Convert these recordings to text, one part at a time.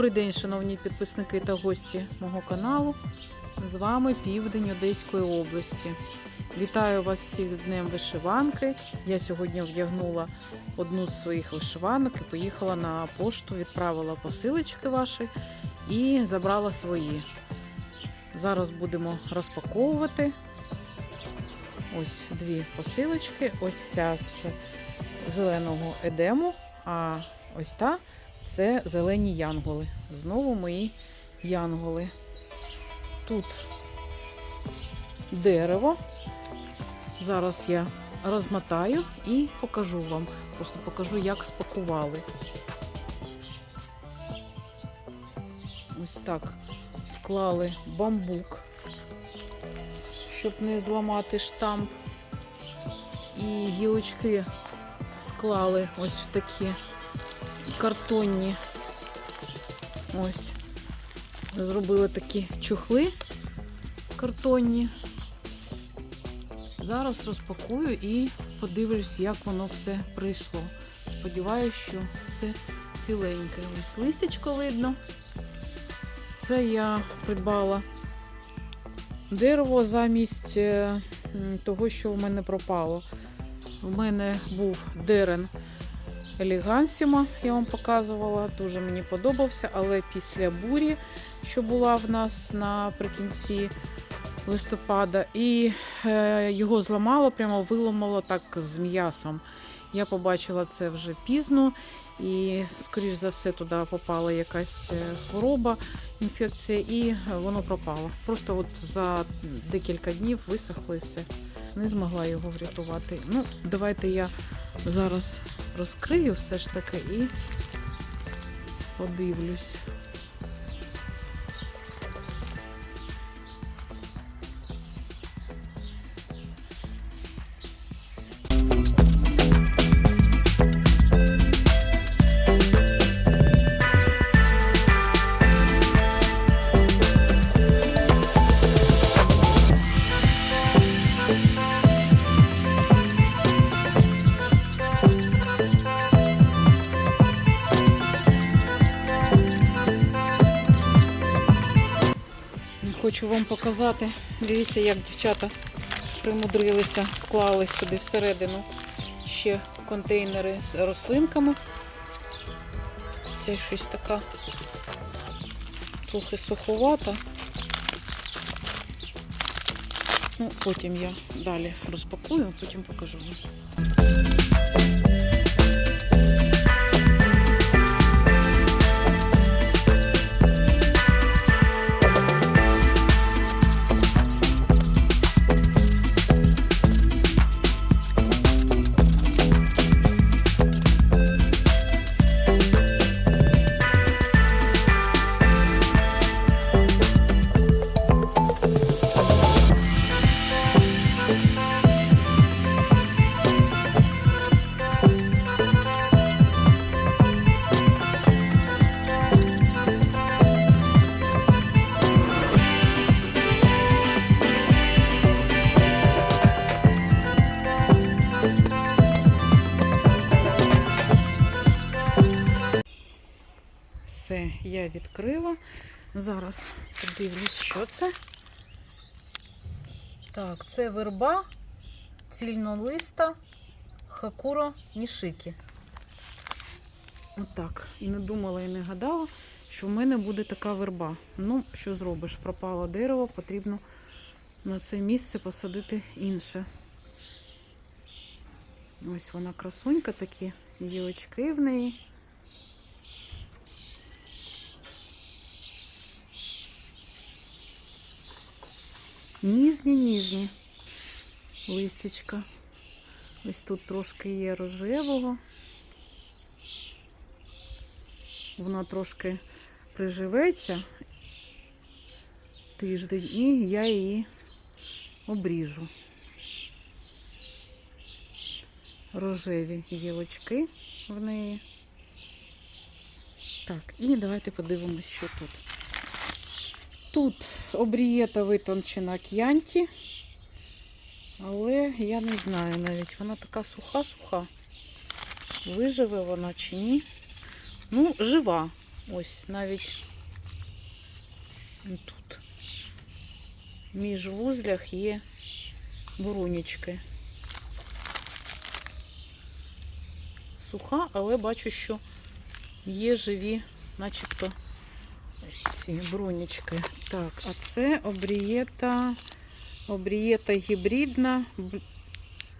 Добрий день, шановні підписники та гості мого каналу. З вами Південь Одеської області. Вітаю вас всіх з Днем вишиванки. Я сьогодні вдягнула одну з своїх вишиванок і поїхала на пошту, відправила посилочки ваші і забрала свої. Зараз будемо розпаковувати. Ось дві посилочки. Ось ця з зеленого едему, а ось та це зелені янголи. Знову мої янголи. Тут дерево. Зараз я розмотаю і покажу вам. Просто покажу, як спакували. Ось так вклали бамбук, щоб не зламати штамп. І гілочки склали ось в такі картонні. Ось. Зробили такі чухли картонні. Зараз розпакую і подивлюсь, як воно все прийшло. Сподіваюсь, що все ціленьке. Ось листячко видно. Це я придбала дерево замість е, того, що в мене пропало. В мене був дерен Елегансіма, я вам показувала, дуже мені подобався, але після бурі, що була в нас наприкінці листопада, і е, його зламало, прямо виламало так з м'ясом. Я побачила це вже пізно, і, скоріш за все, туди попала якась е, хвороба, інфекція, і воно пропало. Просто от за декілька днів висохло і все. Не змогла його врятувати. Ну, давайте я зараз розкрию все ж таки і подивлюсь. Хочу вам показати. Дивіться, як дівчата примудрилися, склали сюди всередину ще контейнери з рослинками. Це щось така трохи суховата. Ну, потім я далі розпакую, потім покажу вам. Зараз подивлюсь, що це. Так, це верба цільнолиста Хакуро Нішики. Отак. І не думала і не гадала, що в мене буде така верба. Ну, що зробиш? Пропало дерево, потрібно на це місце посадити інше. Ось вона красунька такі, гілочки в неї. Ніжні, ніжні листячка. Ось тут трошки є рожевого. Вона трошки приживеться тиждень, і я її обріжу. Рожеві гілочки в неї. Так, і давайте подивимось, що тут. Тут обрієта витончена к'янті, але я не знаю навіть, вона така суха-суха. Виживе вона чи ні. Ну, жива. Ось навіть тут. Між вузлях є бурунічки. Суха, але бачу, що є живі, начебто ці брунічки. Так, а це обрієта, обрієта гібридна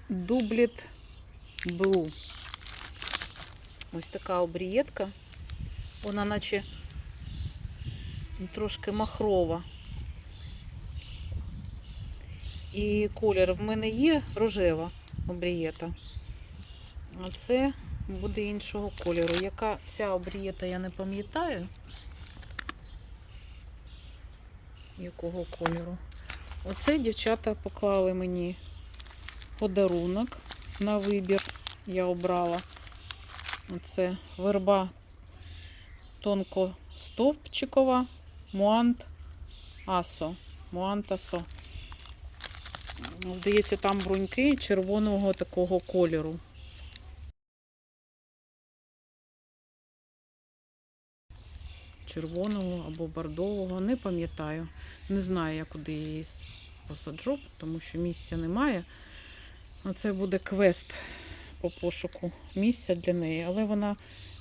дубліт блу. Ось така обрієтка. Вона наче трошки махрова. І колір в мене є рожева обрієта. А це буде іншого кольору. Яка ця обрієта, я не пам'ятаю. Якого кольору? Оце дівчата поклали мені подарунок на вибір. Я обрала. Оце верба тонкостовпчикова Муант Асо. Муант Асо. Здається, там бруньки червоного такого кольору. Червоного або бордового, не пам'ятаю. Не знаю, я куди її посаджу, тому що місця немає. А це буде квест по пошуку місця для неї, але вона,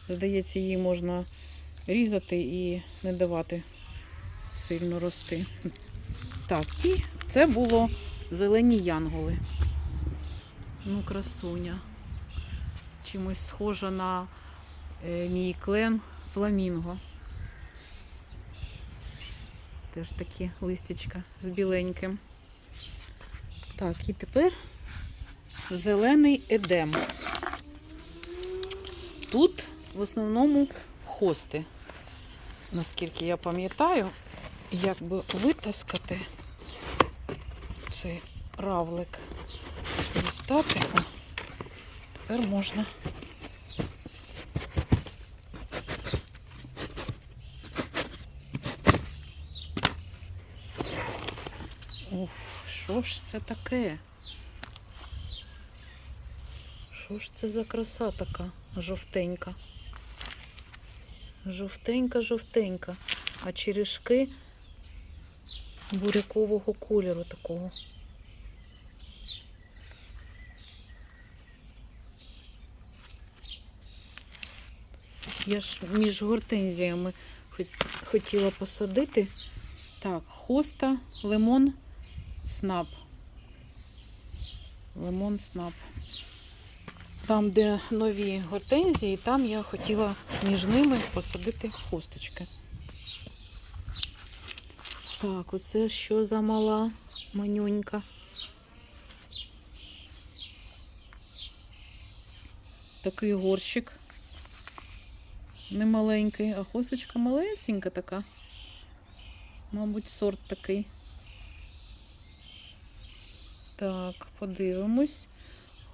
здається, її можна різати і не давати сильно рости. Так, і це було зелені янголи. Ну, красуня. Чимось схожа на е, мій клен фламінго. Теж такі листячка з біленьким. Так, і тепер зелений едем. Тут в основному хости. Наскільки я пам'ятаю, як би витаскати цей равлик дістати. Тепер можна. Що ж це таке? Що ж це за краса така жовтенька? Жовтенька, жовтенька, а черешки бурякового кольору такого. Я ж між гортензіями хотіла посадити. Так, хоста, лимон, снап. Лимон, снап. Там, де нові гортензії, там я хотіла між ними посадити хусточки. Так, оце що за мала манюнька. Такий горщик. Немаленький, а хусточка малесенька така. Мабуть, сорт такий. Так, подивимось.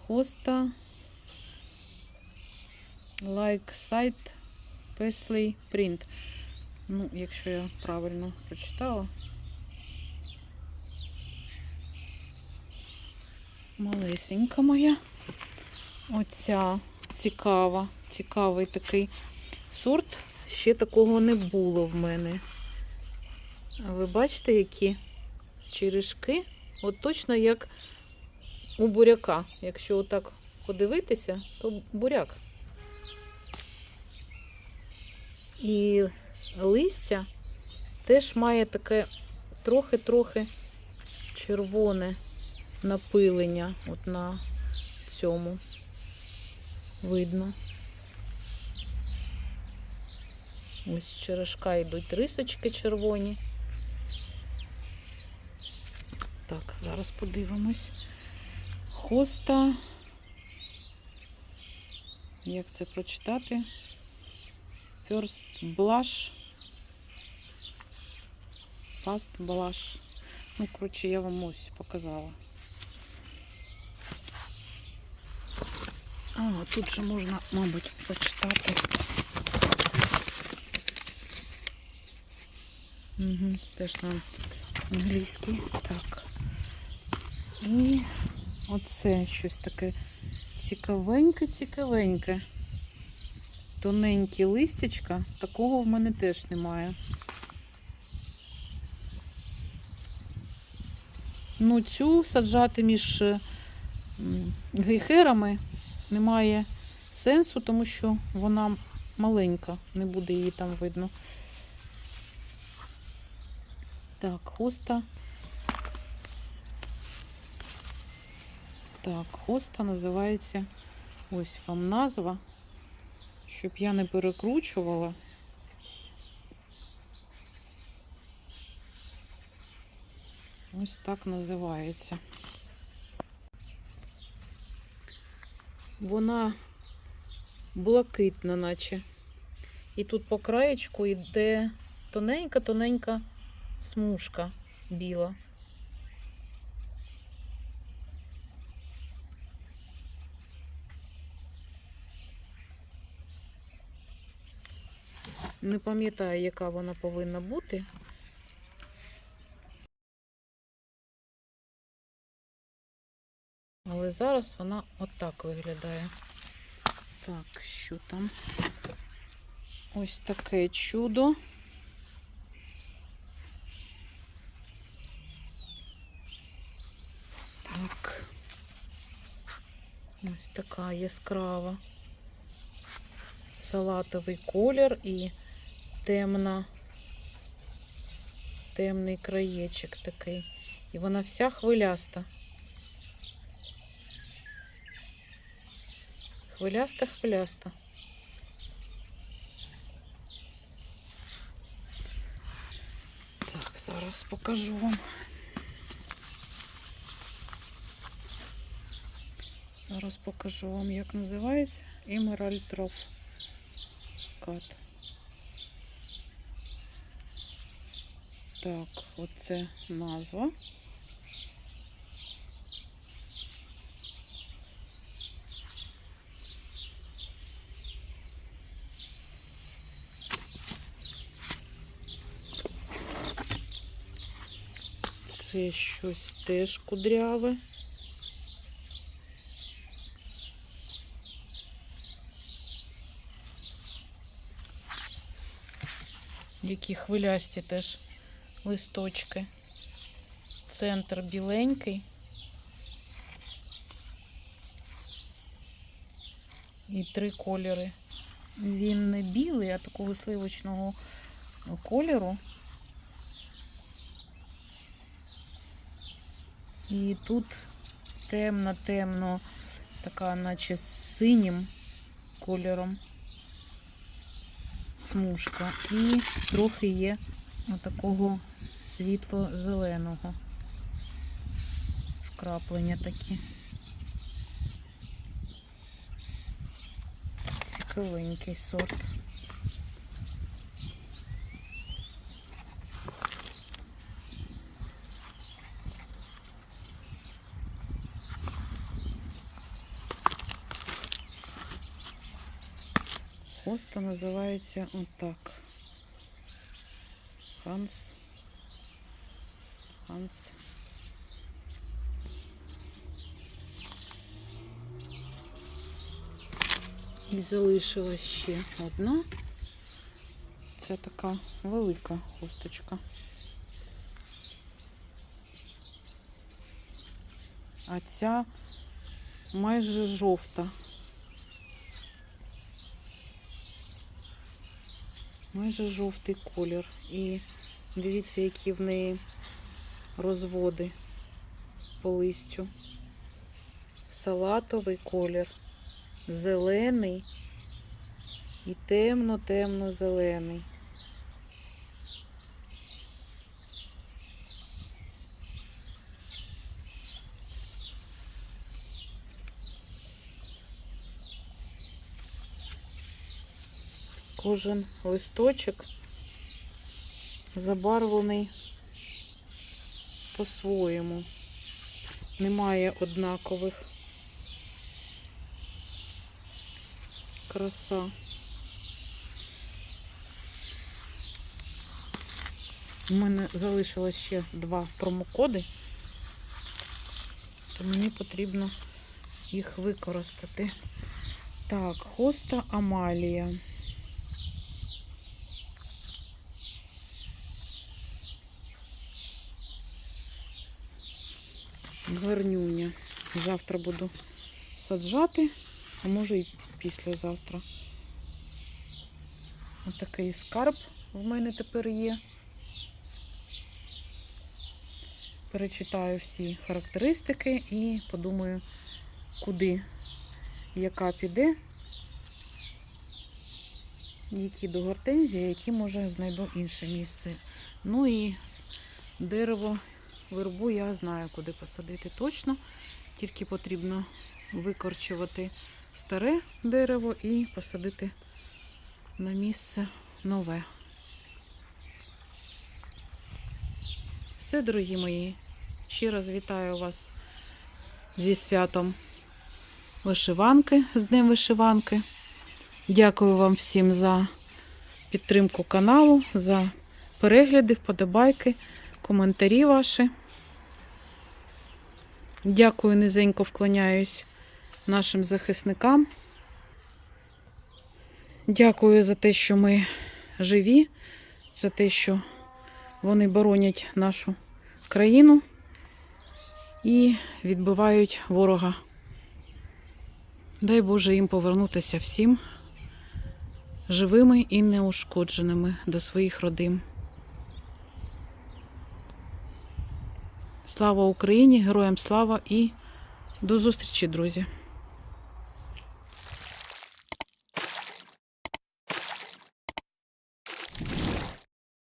Хоста. Like site Paisley Print. Ну, якщо я правильно прочитала. Малесенька моя. Оця цікава, цікавий такий сорт ще такого не було в мене. А ви бачите, які черешки? От точно як у буряка. Якщо отак подивитися, то буряк. І листя теж має таке трохи-трохи червоне напилення от на цьому видно. Ось черешка йдуть рисочки червоні. Так, зараз подивимось. Хоста. Як це прочитати? First blush. Fast blush. Ну, коротше, я вам ось показала. А, тут же можна, мабуть, прочитати. Угу, теж на англійській. Так. І оце щось таке цікавеньке-цікавеньке. Тоненькі листячка. Такого в мене теж немає. Ну, цю саджати між е, гейхерами немає сенсу, тому що вона маленька, не буде її там видно. Так, хоста. Так, хоста називається. Ось вам назва. Щоб я не перекручувала. Ось так називається. Вона блакитна, наче. І тут по краєчку йде тоненька-тоненька смужка біла. Не пам'ятаю, яка вона повинна бути. Але зараз вона отак виглядає. Так, що там? Ось таке чудо. Так. Ось така яскрава. Салатовий колір і темна, темний краєчок такий. І вона вся хвиляста. Хвиляста, хвиляста. Так, зараз покажу вам. Зараз покажу вам, як називається Emerald Troph Так, оце назва. Це щось теж кудряве. Які хвилясті теж листочки. Центр біленький. І три кольори. Він не білий, а такого сливочного кольору. І тут темно-темно, така, наче з синім кольором смужка. І трохи є такого світло-зеленого. Вкраплення такі. Цікавенький сорт. Хоста називається отак. Ханс. Ханс. І залишилась ще одна. Ця така велика хусточка. А ця майже жовта. Майже жовтий колір. І дивіться, які в неї розводи по листю. Салатовий колір, зелений і темно-темно-зелений. Кожен листочок забарвлений по-своєму. Немає однакових. Краса. У мене залишилось ще два промокоди, то мені потрібно їх використати. Так, хоста Амалія. Гарнюня. Завтра буду саджати, а може і післязавтра. Отакий скарб в мене тепер є. Перечитаю всі характеристики і подумаю, куди яка піде, які до гортензії, які може знайду інше місце. Ну і дерево вербу я знаю, куди посадити точно. Тільки потрібно викорчувати старе дерево і посадити на місце нове. Все, дорогі мої, ще раз вітаю вас зі святом вишиванки, з Днем вишиванки. Дякую вам всім за підтримку каналу, за перегляди, вподобайки, коментарі ваші. Дякую, низенько вклоняюсь нашим захисникам. Дякую за те, що ми живі, за те, що вони боронять нашу країну і відбивають ворога. Дай Боже їм повернутися всім живими і неушкодженими до своїх родин. Слава Україні! Героям слава і до зустрічі, друзі!